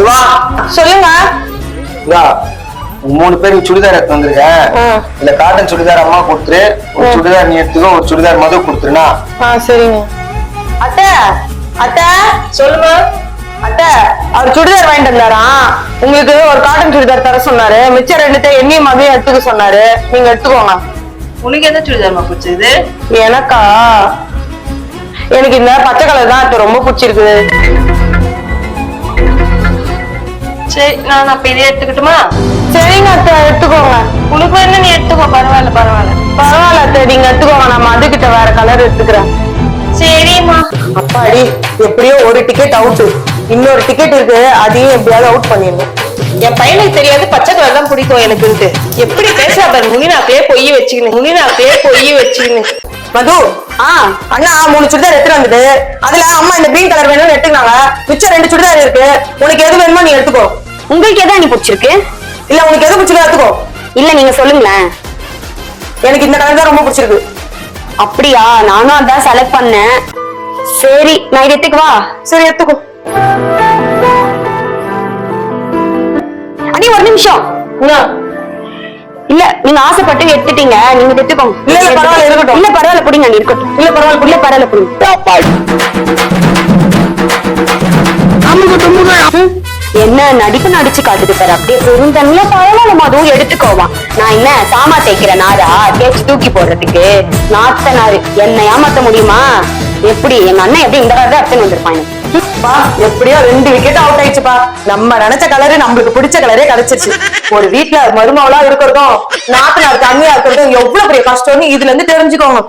சிவா. சொல்லுங்க. உங்க மூணு பேருக்கு சுடிதார் எடுத்து வந்திருக்கேன் ஆ. இல்ல காட்டன் சுடிதார் அம்மா கொடுத்துரு. ஒரு சுடிதார் நீ எடுத்துக்கோ ஒரு சுடிதார் மது கொடுத்துருனா ஆ சரிங்க. அத்தை அத்தை. சொல்லுங்க. அத்தை. அவர் சுடிதார் வாங்கிட்டு வந்தாராம் உங்களுக்கு ஒரு காட்டன் சுடிதார் தர சொன்னாரு. மிச்சம் ரெண்டுத்தை எண்ணெய் மதியம் எடுத்துக்க சொன்னாரு. நீங்க எடுத்துக்கோங்க. உனக்கு எந்த சுடிதார்மா பிடிச்சது? எனக்கா? எனக்கு இந்த பச்சை கலர் தான் இப்ப ரொம்ப பிடிச்சிருக்குது. சரி நான் அப்ப இதே எடுத்துக்கிட்டுமா? சரிங்க அத்தை எடுத்துக்கோங்க. உனக்கு வேணா நீ எடுத்துக்கோ பரவாயில்ல பரவாயில்ல. பரவாயில்ல அத்தை நீங்க எடுத்துக்கோங்க. நான் மதுக்கிட்ட வேற கலர் எடுத்துக்கிறேன். சரிம்மா. அப்பாடி எப்படியோ ஒரு டிக்கெட் அவுட் இன்னொரு டிக்கெட் இருக்கு அதையும் எப்படியாவது அவுட் பண்ணிடணும். என் பையனுக்கு தெரியாது பச்சை கலர் தான் பிடிக்கும் எனக்குன்ட்டு. எப்படி பேசுறா பாரு முனினாக்கே பொய் வச்சுக்கின்னு முனினாக்கே பொய் வச்சுக்கின்னு. மது ஆ அண்ணா மூணு சுடிதார் எடுத்துட்டு வந்தது அதுல அம்மா இந்த கிரீன் கலர் வேணும்னு எடுத்துக்கினாங்க. மிச்சம் ரெண்டு சுடிதார் இருக்கு. உனக்கு எது வேணுமோ நீ எடுத்துக்கோ. உங்களுக்கு எதா நீ பிடிச்சிருக்கு? இல்ல உனக்கு எது பிடிச்சிருக்கோ? எடுத்துக்கோ இல்ல நீங்க சொல்லுங்களேன். எனக்கு இந்த கலர் தான் ரொம்ப பிடிச்சிருக்கு. அப்படியா? நானும் அதான் செலக்ட் பண்ணேன். சரி நான் இதை எடுத்துக்கவா சரி எடுத்துக்கோ. அடி ஒரு நிமிஷம்? இல்ல நீங்க ஆசைப்பட்டு எடுத்துட்டீங்க. நீங்க எடுத்துக்கோங்க. இல்ல, பரவாயில்ல, இருக்கட்டும். இல்ல பரவாயில்ல புடிங்க இருக்கட்டும். இல்ல பரவாயில்ல இல்ல பரவாயில்ல புடிங்க. என்ன நடிப்பு நடிச்சு காட்டுது பாரு அப்படியே பெருந்தன்ல பரவாயில்ல அதுவும் எடுத்துக்கோவான் நான் என்ன சாமா தேய்க்கிற நாரா? தேய்ச்சி தூக்கி போடுறதுக்கு. நாத்த நாரு என்ன ஏமாத்த முடியுமா? எப்படி? எங்க அண்ணன் எப்படி இந்த கலர் அர்த்தம் வந்திருப்பாங்க பா எப்படியோ ரெண்டு விக்கெட் அவுட் ஆயிடுச்சுப்பா. நம்ம நினைச்ச கலரு நம்மளுக்கு பிடிச்ச கலரே கிடைச்சிருச்சு. ஒரு வீட்டுல மருமவளா இருக்கிறதும் நாத்தனார் தண்ணியா இருக்கிறதும் எவ்வளவு பெரிய கஷ்டம்னு இதுல இருந்து தெரிஞ்சுக்கோங்க.